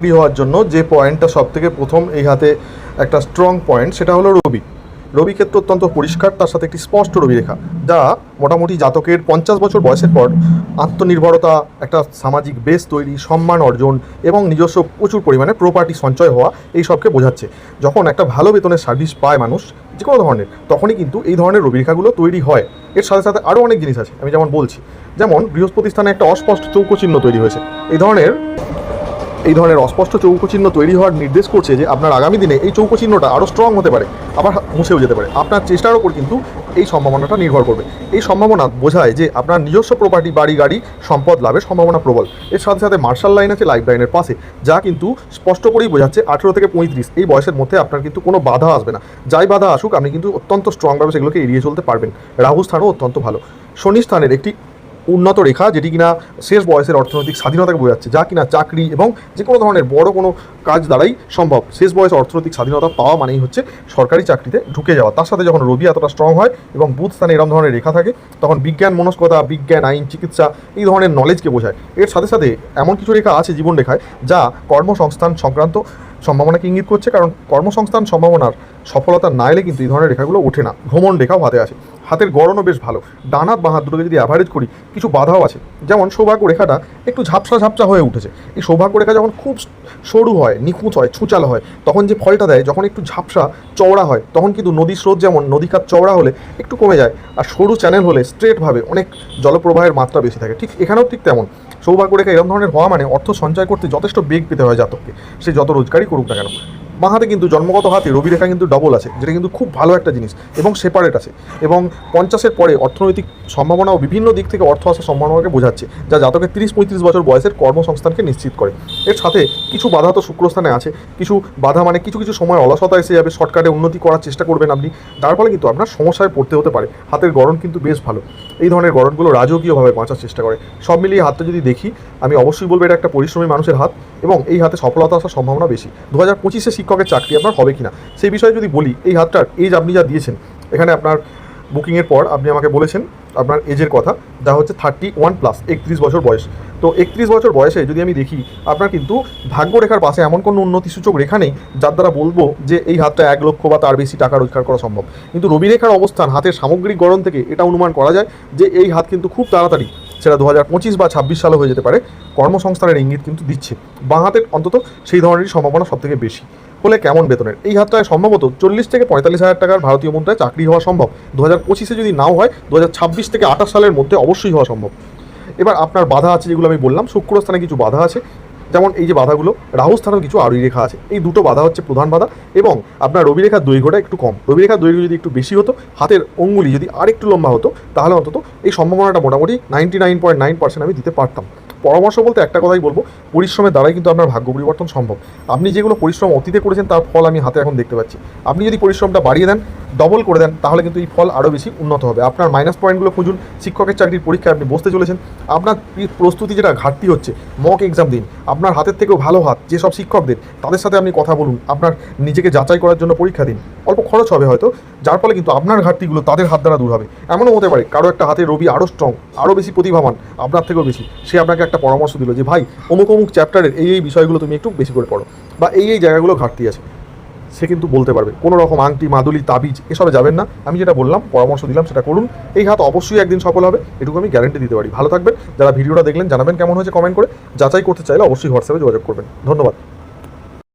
চাকরি হওয়ার জন্য যে পয়েন্টটা সব থেকে প্রথম এই হাতে একটা স্ট্রং পয়েন্ট সেটা হলো রবি। রবি ক্ষেত্র অত্যন্ত পরিষ্কার, তার সাথে একটি স্পষ্ট রবি রেখা, যা মোটামুটি জাতকের পঞ্চাশ বছর বয়সের পর আত্মনির্ভরতা, একটা সামাজিক বেস তৈরি, সম্মান অর্জন এবং নিজস্ব প্রচুর পরিমাণে প্রপার্টি সঞ্চয় হওয়া, এই সবকে বোঝাচ্ছে। যখন একটা ভালো বেতনের সার্ভিস পায় মানুষ যে কোনো ধরনের, তখনই কিন্তু এই ধরনের রবি রেখাগুলো তৈরি হয়। এর সাথে সাথে আরও অনেক জিনিস আছে, আমি যেমন বলছি। যেমন বৃহস্পতি স্থানে একটা অস্পষ্ট চৌকো চিহ্ন তৈরি হয়েছে। এই ধরনের এই ধরনের অস্পষ্ট চৌকো চিহ্ন তৈরি হওয়ার নির্দেশ করছে যে আপনার আগামী দিনে এই চৌকো চিহ্নটা আরও স্ট্রং হতে পারে, আবার মুছেও যেতে পারে। আপনার চেষ্টার ওপর কিন্তু এই সম্ভাবনাটা নির্ভর করবে। এই সম্ভাবনা বোঝায় যে আপনার নিজস্ব প্রপার্টি বাড়ি, গাড়ি, সম্পদ, লাভের সম্ভাবনা প্রবল। এর সাথে সাথে মার্শাল লাইন আছে লাইফ লাইনের পাশে, যা কিন্তু স্পষ্ট করেই বোঝাচ্ছে আঠেরো থেকে পঁয়ত্রিশ। এই বয়সের মধ্যে আপনার কিন্তু কোনো বাধা আসবে না। যাই বাধা আসুক, আপনি কিন্তু অত্যন্ত স্ট্রংভাবে সেগুলোকে এড়িয়ে চলতে পারবেন। রাহু স্থানও অত্যন্ত ভালো। শনি স্থানের একটি উন্নত রেখা, যেটি কিনা শেষ বয়সের অর্থনৈতিক স্বাধীনতাকে বোঝাচ্ছে, যা কিনা চাকরি এবং যে কোনো ধরনের বড় কোনো কাজ দ্বারাই সম্ভব। শেষ বয়সে অর্থনৈতিক স্বাধীনতা পাওয়া মানেই হচ্ছে সরকারি চাকরিতে ঢুকে যাওয়া। তার সাথে যখন রবি এতটা স্ট্রং হয় এবং বুধ স্থানে এরকম ধরনের রেখা থাকে, তখন বিজ্ঞান, মনস্কতা, বিজ্ঞান, আইন, চিকিৎসা এই ধরনের নলেজকে বোঝায়। এর সাথে সাথে এমন কিছু রেখা আছে জীবন রেখায়, যা কর্মসংস্থান সংক্রান্ত সম্ভাবনাকে ইঙ্গিত করছে, কারণ কর্মসংস্থান সম্ভাবনার সফলতা না এলে কিন্তু এই ধরনের রেখাগুলো ওঠে না। ভ্রমণ রেখাও হাতে আছে হাতের গড়নও বেশ ভালো। ডান বাঁ হাত দুটোকে যদি অ্যাভারেজ করি, কিছু বাধাও আছে। যেমন সৌভাগ্য রেখাটা একটু ঝাপসা ঝাপসা হয়ে উঠেছে। এই সৌভাগ্য রেখা যখন খুব সরু হয়, নিখুঁত হয়, ছুচালো হয়, তখন যে ফলটা দেয়, যখন একটু ঝাপসা চওড়া হয়, তখন কিন্তু নদীর স্রোত যেমন নদী খাত চওড়া হলে একটু কমে যায়, আর সরু চ্যানেল হলে স্ট্রেটভাবে অনেক জলপ্রবাহের মাত্রা বেশি থাকে। ঠিক এখানেও ঠিক তেমন। সৌভাগ্য রেখা এরকম ধরনের হওয়া মানে অর্থ সঞ্চয় করতে যথেষ্ট বেগ পেতে হয় জাতককে। সে যত রোজগারই করুক না কেন। বাঁ হাতে কিন্তু জন্মগত হাতে রবি রেখা কিন্তু ডবল আছে, যেটা কিন্তু খুব ভালো একটা জিনিস এবং সেপারেট আছে এবং পঞ্চাশের পরে অর্থনৈতিক সম্ভাবনা ও বিভিন্ন দিক থেকে অর্থ আসার সম্ভাবনাকে বোঝাচ্ছে, যা জাতকের তিরিশ পঁয়ত্রিশ বছর বয়সের কর্মসংস্থানকে নিশ্চিত করে। এর সাথে কিছু বাধা তো শুক্রস্থানে আছে, কিছু বাধা মানে কিছু কিছু সময় অলসতা এসে যাবে শর্টকাটে উন্নতি করার চেষ্টা করবেন আপনি, তার ফলে কিন্তু আপনার সমস্যায় পড়তে হতে পারে, হাতের গড়ন কিন্তু বেশ ভালো। এই ধরনের গড়নগুলো রাজকীয়ভাবে বাঁচার চেষ্টা করে। সব মিলিয়ে হাতটা যদি দেখি, আমি অবশ্যই বলব এটা একটা পরিশ্রমী মানুষের হাত এবং এই হাতে সফলতা আসার সম্ভাবনা বেশি। দু হাজার পঁচিশে শিক্ষকের চাকরি আপনার হবে কিনা? সেই বিষয়ে যদি বলি, এই হাতটার এজ আপনি যা দিয়েছেন, এখানে আপনার বুকিংয়ের পর আপনি আমাকে বলেছেন, আপনার এজের কথা, যা হচ্ছে থার্টি ওয়ান প্লাস একত্রিশ বছর বয়স। তো একত্রিশ বছর বয়সে যদি আমি দেখি, আপনার কিন্তু ভাগ্যরেখার পাশে এমন কোনো উন্নতিসূচক রেখা নেই, যার দ্বারা বলব যে এই হাতটা এক লক্ষ বা তার বেশি টাকা রোজগার করা সম্ভব। কিন্তু রবি রেখার অবস্থান, হাতের সামগ্রিক গড়ন থেকে এটা অনুমান করা যায় যে এই হাত কিন্তু খুব তাড়াতাড়ি সেটা দু হাজার পঁচিশ বা ছাব্বিশ সালে হয়ে যেতে পারে, কর্মসংস্থানের ইঙ্গিত কিন্তু দিচ্ছে। বাঁ হাতের অন্তত সেই ধরনেরই সম্ভাবনা সবথেকে বেশি। হলে কেমন বেতনের? এই হাতটায় সম্ভবত চল্লিশ থেকে পঁয়তাল্লিশ হাজার টাকার ভারতীয় মুদ্রায় চাকরি হওয়া সম্ভব। দু হাজার পঁচিশে যদি নাও হয়, দু হাজার ছাব্বিশ থেকে আঠাশ সালের মধ্যে অবশ্যই হওয়া সম্ভব। এবার আপনার বাধা আছে যেগুলো আমি বললাম, শুক্রস্থানে কিছু বাধা আছে। যেমন এই যে বাধাগুলো, রাহু স্থানেও কিছু আরই রেখা আছে। এই দুটো বাধা হচ্ছে প্রধান বাধা এবং আপনার রবি রেখার দৈর্ঘ্যটা একটু কম। রবি রেখার দৈর্ঘ্য যদি একটু বেশি হতো, হাতের অঙ্গুলি যদি আরেকটু লম্বা হতো, তাহলে অন্তত এই সম্ভাবনাটা মোটামুটি ninety nine point nine percent আমি দিতে পারতাম। পরামর্শ বলতে একটা কথাই বলব, পরিশ্রমের দ্বারাই কিন্তু আপনার ভাগ্য পরিবর্তন সম্ভব। আপনি যেগুলো পরিশ্রম অতীতে করেছেন, তার ফল আমি হাতে এখন দেখতে পাচ্ছি। আপনি যদি পরিশ্রমটা বাড়িয়ে দেন ডবল করে দেন, তাহলে কিন্তু এই ফল আরও বেশি উন্নত হবে। আপনার মাইনাস পয়েন্টগুলো খুঁজুন, শিক্ষকের চাকরির পরীক্ষায় আপনি বসতে চলেছেন। আপনার প্রস্তুতি যেটা ঘাটতি হচ্ছে মক এক্সাম দিন। আপনার হাতের থেকেও ভালো হাত, যেসব শিক্ষকদের, তাদের সাথে আপনি কথা বলুন। আপনার নিজেকে যাচাই করার জন্য পরীক্ষা দিন। অল্প খরচ হবে হয়তো, যার ফলে কিন্তু আপনার ঘাটতিগুলো তাদের হাত দ্বারা দূর হবে। এমনও হতে পারে, কারও একটা হাতে রবি আরও স্ট্রং আরও বেশি প্রতিভাবান, আপনার থেকেও বেশি। সে আপনাকে একটা পরামর্শ দিল যে, ভাই, অমুক অমুক চ্যাপ্টারের এই এই বিষয়গুলো তুমি একটু বেশি করে পড়ো। বা এই এই জায়গাগুলো ঘাটতি আছে। সে কিন্তু বলতে পারবে। কোনো রকম আংটি, মাদুলি, তাবিজ এসবে যাবেন না। আমি যেটা বললাম, পরামর্শ দিলাম, সেটা করুন। এই হাত অবশ্যই একদিন সফল হবে, এটুকু আমি গ্যারেন্টি দিতে পারি। ভালো থাকবেন। যারা ভিডিওটা দেখলেন, জানাবেন কেমন হয়েছে কমেন্ট করে। যাচাই করতে চাইলে অবশ্যই হোয়াটসঅ্যাপে যোগাযোগ করবেন। ধন্যবাদ।